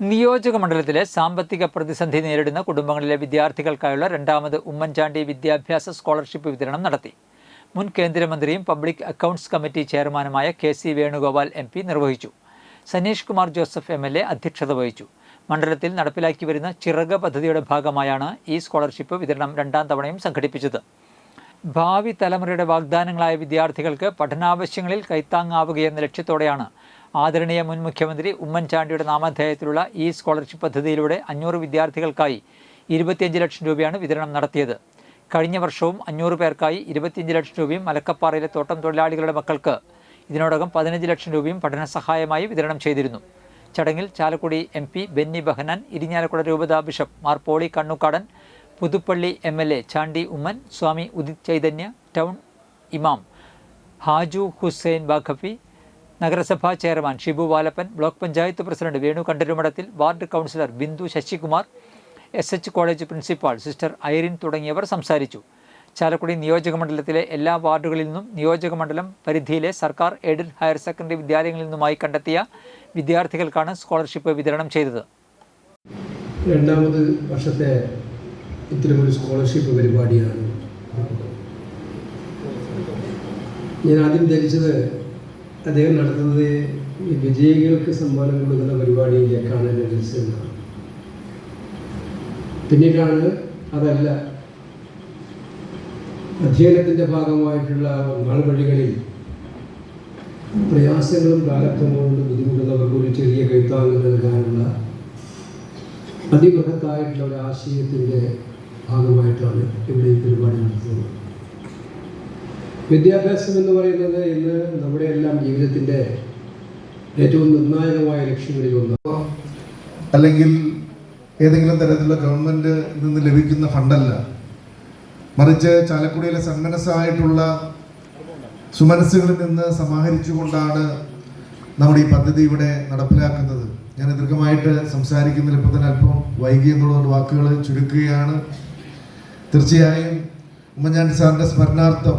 നിയോജക മണ്ഡലത്തിലെ സാമ്പത്തിക പ്രതിസന്ധി നേരിടുന്ന കുടുംബങ്ങളിലെ വിദ്യാർത്ഥികൾക്കായുള്ള രണ്ടാമത് ഉമ്മൻചാണ്ടി വിദ്യാഭ്യാസ സ്കോളർഷിപ്പ് വിതരണം നടത്തി. മുൻ കേന്ദ്രമന്ത്രിയും പബ്ലിക് അക്കൗണ്ട്സ് കമ്മിറ്റി ചെയർമാനുമായ K C Venugopal M P നിർവഹിച്ചു. Saneesh Kumar Joseph M L A അധ്യക്ഷത വഹിച്ചു. മണ്ഡലത്തിൽ നടപ്പിലാക്കി വരുന്ന ചിറക പദ്ധതിയുടെ ഭാഗമായാണ് ഈ സ്കോളർഷിപ്പ് വിതരണം രണ്ടാം തവണയും സംഘടിപ്പിച്ചത്. ഭാവി തലമുറയുടെ വാഗ്ദാനങ്ങളായ വിദ്യാർത്ഥികൾക്ക് പഠനാവശ്യങ്ങളിൽ കൈത്താങ്ങാവുകയെന്ന ലക്ഷ്യത്തോടെയാണ് ആദരണീയ മുൻ മുഖ്യമന്ത്രി ഉമ്മൻചാണ്ടിയുടെ നാമധേയത്തിലുള്ള ഈ സ്കോളർഷിപ്പ് പദ്ധതിയിലൂടെ അഞ്ഞൂറ് വിദ്യാർത്ഥികൾക്കായി ഇരുപത്തിയഞ്ച് ലക്ഷം രൂപയാണ് വിതരണം നടത്തിയത്. കഴിഞ്ഞ വർഷവും അഞ്ഞൂറ് പേർക്കായി ഇരുപത്തിയഞ്ച് ലക്ഷം രൂപയും മലക്കപ്പാറയിലെ തോട്ടം തൊഴിലാളികളുടെ മക്കൾക്ക് ഇതിനോടകം പതിനഞ്ച് ലക്ഷം രൂപയും പഠന സഹായമായി വിതരണം ചെയ്തിരുന്നു. ചടങ്ങിൽ ചാലക്കുടി എം പി ബെന്നി ബഹനാൻ ഇരിഞ്ഞാലക്കുട രൂപതാ bishop Mar Poly Kannookadan Puthuppally M L A Chandy Oommen Swami Udit Chaitanya town ഇമാം ഹാജു ഹുസൈൻ ബാഖഫി നഗരസഭാ chairman Shibu Valappan block panchayat president Venu Kandarumadathil ward councillor Bindu Sasikumar S H college principal sister Irene തുടങ്ങിയവർ സംസാരിച്ചു. ചാലക്കുടി നിയോജക മണ്ഡലത്തിലെ എല്ലാ വാർഡുകളിൽ നിന്നും നിയോജക മണ്ഡലം പരിധിയിലെ സർക്കാർ എയ്ഡഡ് ഹയർ സെക്കൻഡറി വിദ്യാലയങ്ങളിൽ നിന്നുമായി കണ്ടെത്തിയ വിദ്യാർത്ഥികൾക്കാണ് സ്കോളർഷിപ്പ് വിതരണം ചെയ്തത്. രണ്ടാമത് വർഷത്തെ ഇത്തരമൊരു സ്കോളർഷിപ്പ് പരിപാടിയാണ്. ഞാൻ ആദ്യം ധരിച്ചത് അദ്ദേഹം നടത്തുന്നത് വിജയികൾക്ക് സമ്മാനം കൊടുക്കുന്ന പരിപാടിയിലേക്കാണ് എന്നെ വിളിച്ചതെന്നാണ് പിന്നീടാണ് അതല്ല അധ്യയനത്തിന്റെ ഭാഗമായിട്ടുള്ള നാൾവഴികളിൽ പ്രയാസങ്ങളും കാലത്തും കൊണ്ട് ബുദ്ധിമുട്ടുന്നവർക്ക് ഒരു ചെറിയ കൈത്താങ്ങ് നൽകാനുള്ള അതിബൃഹത്തായിട്ടുള്ള ഒരു ആശയത്തിന്റെ ഭാഗമായിട്ടാണ് ഇവിടെ ഈ പരിപാടി നടത്തുന്നത്. വിദ്യാഭ്യാസം എന്ന് പറയുന്നത് ഇന്ന് നമ്മുടെ എല്ലാം ജീവിതത്തിന്റെ ഏറ്റവും നിർണായകമായ ലക്ഷ്യങ്ങളിൽ ഒന്ന്. അല്ലെങ്കിൽ ഏതെങ്കിലും തരത്തിലുള്ള ഗവൺമെന്റ് നിന്ന് ലഭിക്കുന്ന ഫണ്ടല്ല. മറിച്ച് ചാലക്കുടിയിലെ സന്മനസ്സായിട്ടുള്ള സുമനസ്സുകളിൽ നിന്ന് സമാഹരിച്ചുകൊണ്ടാണ് നമ്മുടെ ഈ പദ്ധതി ഇവിടെ നടപ്പിലാക്കുന്നത്. ഞാൻ ദീർഘമായിട്ട് സംസാരിക്കുന്നതിൽ ഇപ്പോൾ തന്നെ അല്പം വൈകി എന്നുള്ള വാക്കുകൾ ചുരുക്കുകയാണ്. തീർച്ചയായും ഉമ്മൻചാണ്ടി സാറിന്റെ സ്മരണാർത്ഥം